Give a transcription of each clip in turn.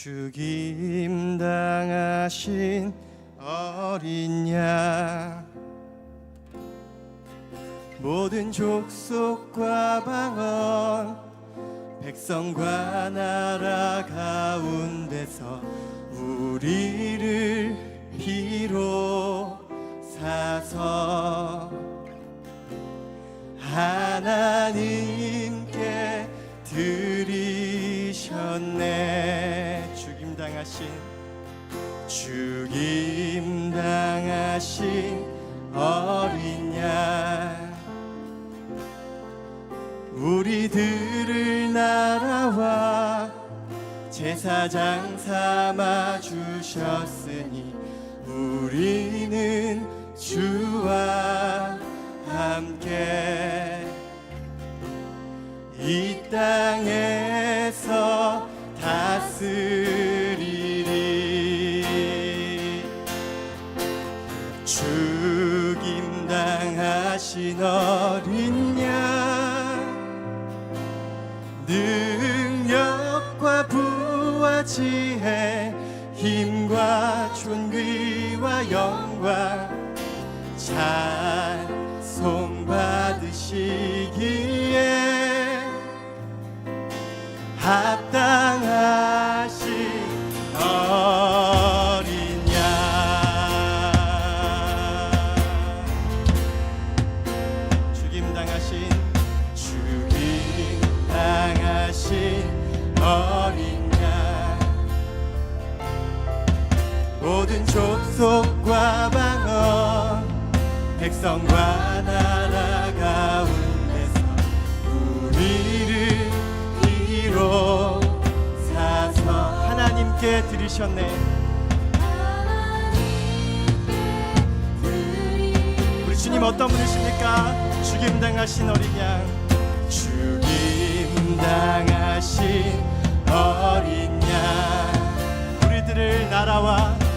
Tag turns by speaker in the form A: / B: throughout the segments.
A: 죽임 당하신 어린 양. 모든 족속과 방언 백성과 나라 주셨으니 우리는 주와 함께 이 땅에서 다스리리. 죽임 당하신 어린 양 능력과 부와 지혜 힘과 존귀와 영광 찬송 받으시기에 합당하 족속과 방언 백성과 나라 가운데서 우리를 비로 사서 하나님께 드리셨네 우리 주님 어떤 분이십니까? 죽임 당하신 어린 양 죽임 당하신 어린 양 우리들을 나라와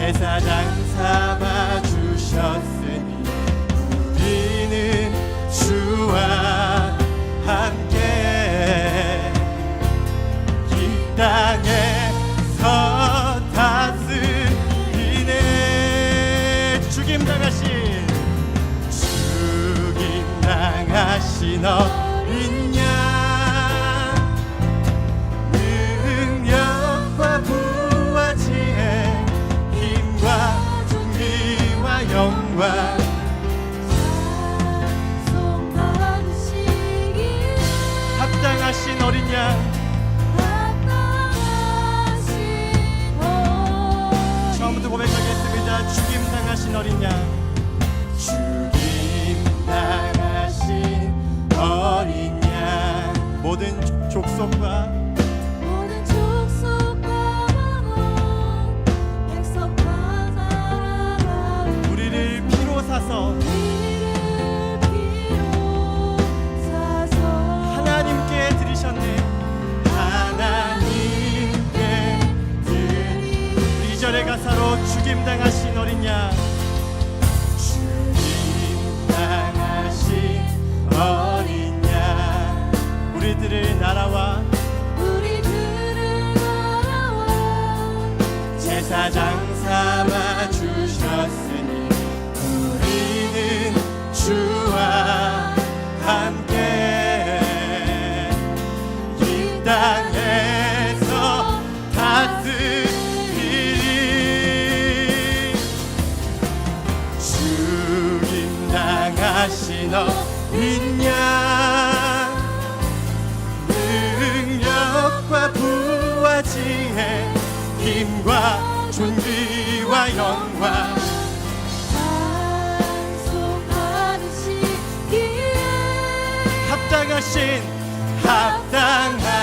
A: 제사장 삼아 제사장 삼아 주셨으니 우리는 주와 함께 이 땅에서 다스리리 죽임 당하신 어린 양 능력과 부와 지혜 힘과 존귀와 영광. 합당하신 합당하신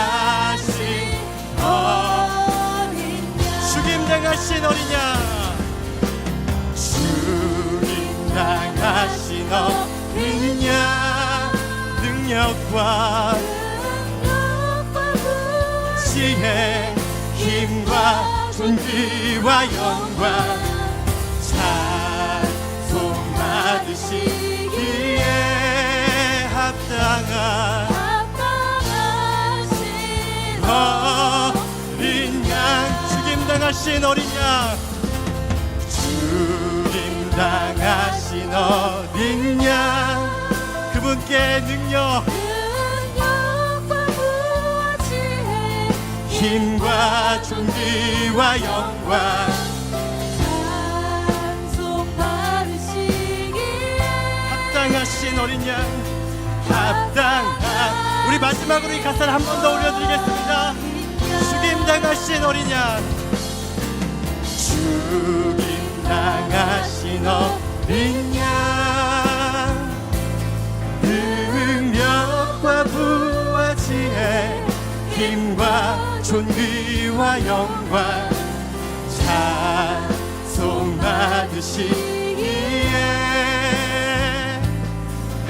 A: 어 죽임 당하신 어린 양. 죽임 당하신 어린 양. 능력과 지혜 힘과 존귀와 영광 찬송받으시기에 합당한 어린 양 죽임당하신 어린 양
B: 죽임당하신 어린
A: 힘과 존귀와 영광. 합당하신 어린 양 합당한. 우리 마지막으로 이 가사를 한 번 더 올려드리겠습니다. 죽임 당하신 어린 양. 죽임 당하신 어린 양 존귀와 영광 찬송 받으시기에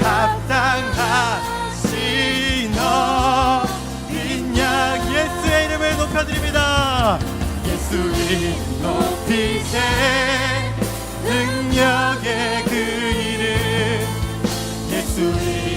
A: 합당하신 어린 양 예수의 이름을 높여드립니다. 예수 이름 높이세 능력의 그 이름. 예수 이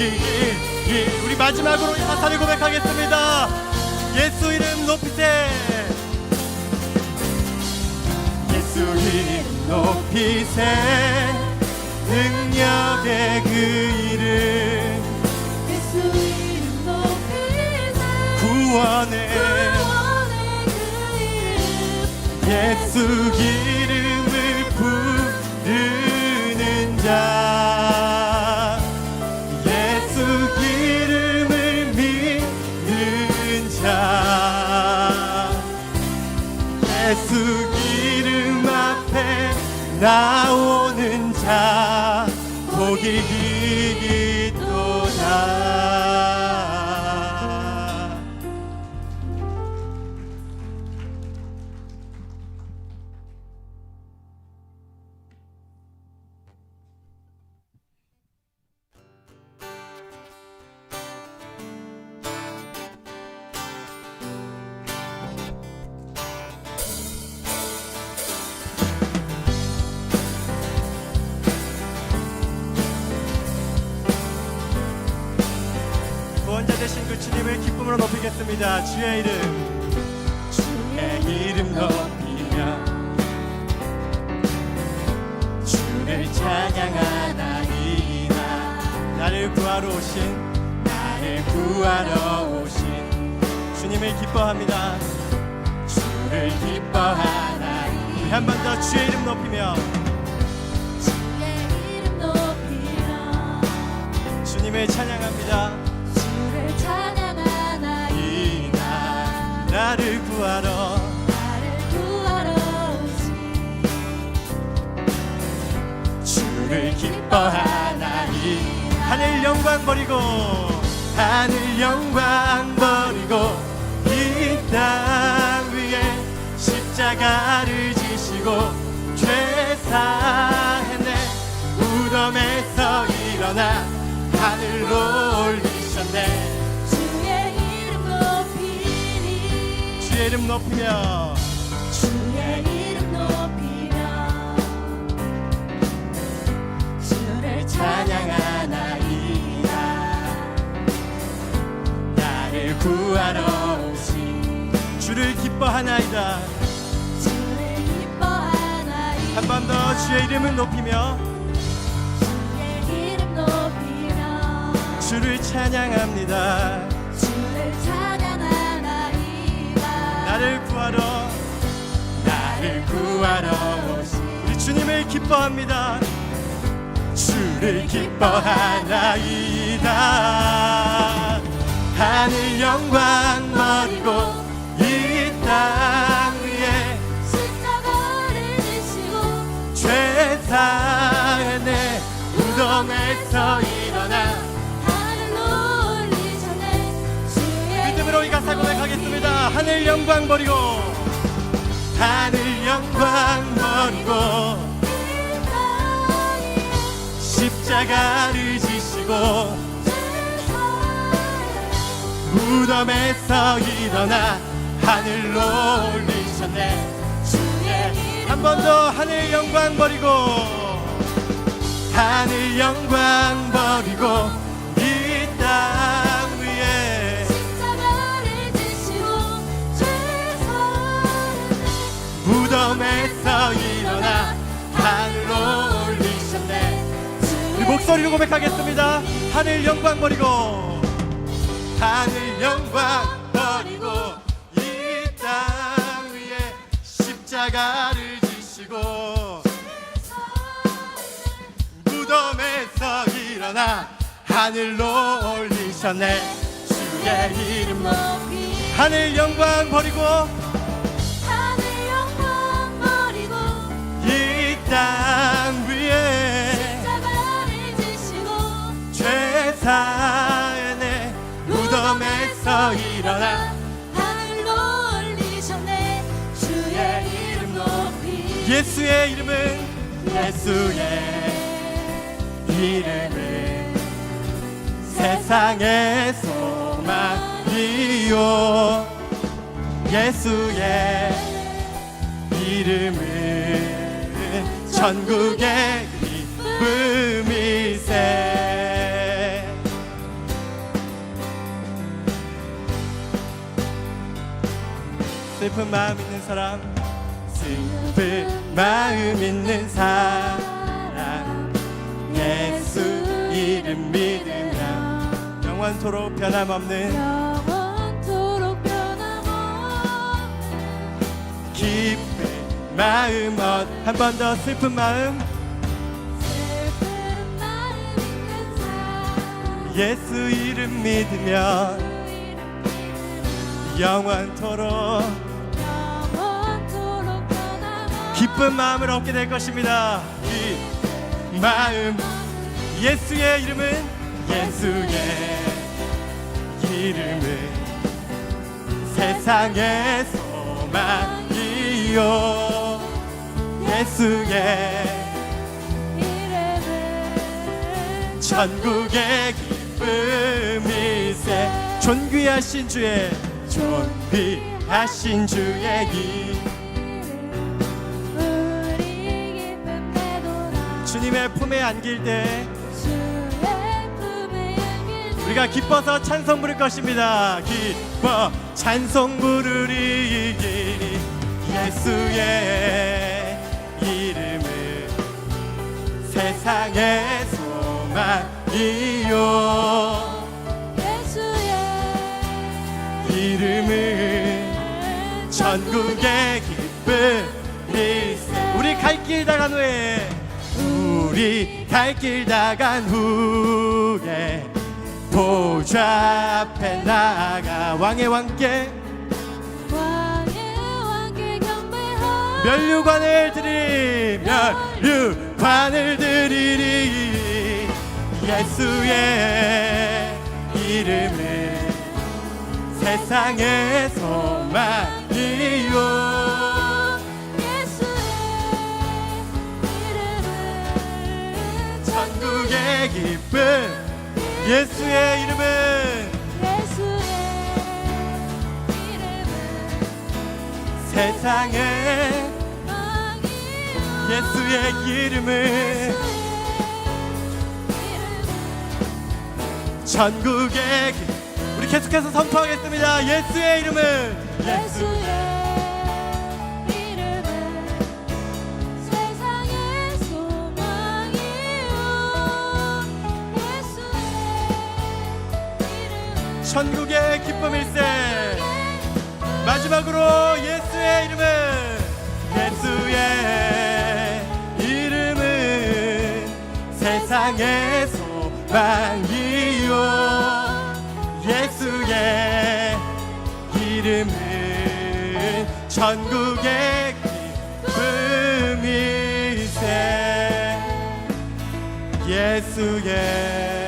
A: 복이 있- 우리 마지막으로 이 가사를 고백하겠습니다. 예수 이름 높이세. 예수 이름 높이세. 능력의 그 이름.
B: 예수 이름 높이세.
A: 구원의
B: 구원의 그 이름.
A: 예수 이름 앞 주님을 기쁨으로 높이겠습니다. 주의 이름, 주의 이름 높이며 주를 찬양하나이다. 나를 구하러 오신, 나를 구하러 오신 주님을 기뻐합니다. 주를 기뻐하나이. 한번 더 주의 이름 높이며
B: 주의 이름 높이며
A: 주님을 찬양합니다.
B: 나
A: 나를 구하러
B: 나를 구하러 오신
A: 주를 기뻐하나이 하늘 영광 버리고 하늘 영광 버리고 이 땅 위에 십자가를 지시고 죄 사했네. 무덤에서 일어나 하늘로
B: 이름
A: 높이며
B: 주의 이름 높이며 주를
A: 찬양하나이다 나를 구하러 오신 주를 기뻐하나이다.
B: 주를 기뻐하나이다
A: 한 번 더 주의 이름을 높이며.
B: 주의
A: 주를 찬양합니다 구하러 나를 구하러 오신 우리 주님을 기뻐합니다. 주를 기뻐하나이다. 하늘 영광 버리고 이 땅 위에
B: 십자가를 지시고
A: 죄사하네 무덤에서
B: 하늘
A: 영광 버리고. 하늘 영광 버리고. 십자가를 지시고 무덤에서 일어나 하늘로 올리셨네. 한번 더 하늘 영광 버리고. 하늘 영광 목소리로 고백하겠습니다. 하늘 영광 버리고. 하늘 영광 버리고 이 땅 위에 십자가를 지시고 무덤에서 일어나 하늘로 올리셨네. 주의 이름
B: 높이
A: 하늘 영광 버리고 사하네 무덤에서 일어나
B: 하늘로 올리셨네. 주의 이름 높이
A: 예수의 이름은 예수의 이름은 세상의 소망이요. 예수의 이름은 전국의 슬픈 마음 있는 사람 슬픈 마음 있는 사람. 예수 이름 믿으면 영원토록 변함없는 기쁜 마음 한 번 더 슬픈 마음.
B: 슬픈 마음
A: 예수 이름 믿으면 영원토록 기쁜 마음을 얻게 될 것입니다. 이 마음 예수의 이름은 예수의 이름은 세상의 소망이요. 예수의 전국의 기쁨이세. 존귀하신 주의 존귀하신 주의 이 주님의 품에 안길 때 우리가 기뻐서 찬송 부를 것입니다. 기뻐 찬송 부르리 예수의 이름은 세상의 소망이요.
B: 예수의
A: 이름은 전국의 기쁨이세 우리 갈 길 다간 후에 우리 갈 길 다 간 후에 보좌 앞에 나가 왕의 왕께 면류관을 드리리 면류관을 드리리. 예수의 이름은 세상의 소망
B: 예수의 이름은
A: 예수의 세상의
B: 왕이요
A: 예수의 전국의 기- 우리 계속해서 선포하겠습니다. 예수의 이름은 예수
B: 예수의
A: 천국의 기쁨일세. 마지막으로 예수의 이름은 예수의 이름은 세상의 소망이요. 예수의 이름은 천국의 기쁨일세. 예수의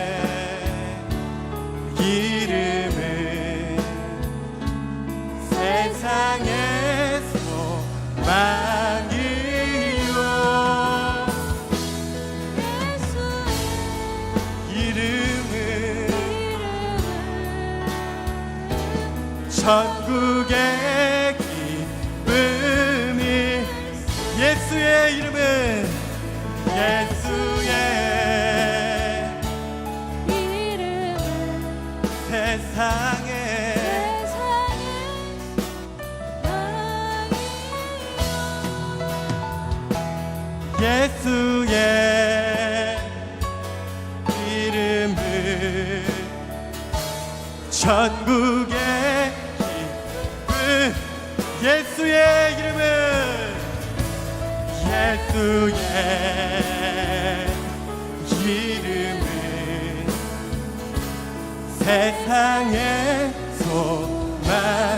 A: 천국의 기쁨이 예수의 이름은 예수의 세상에 예수의 이름은 천국 예수의 이름은 세상의 소망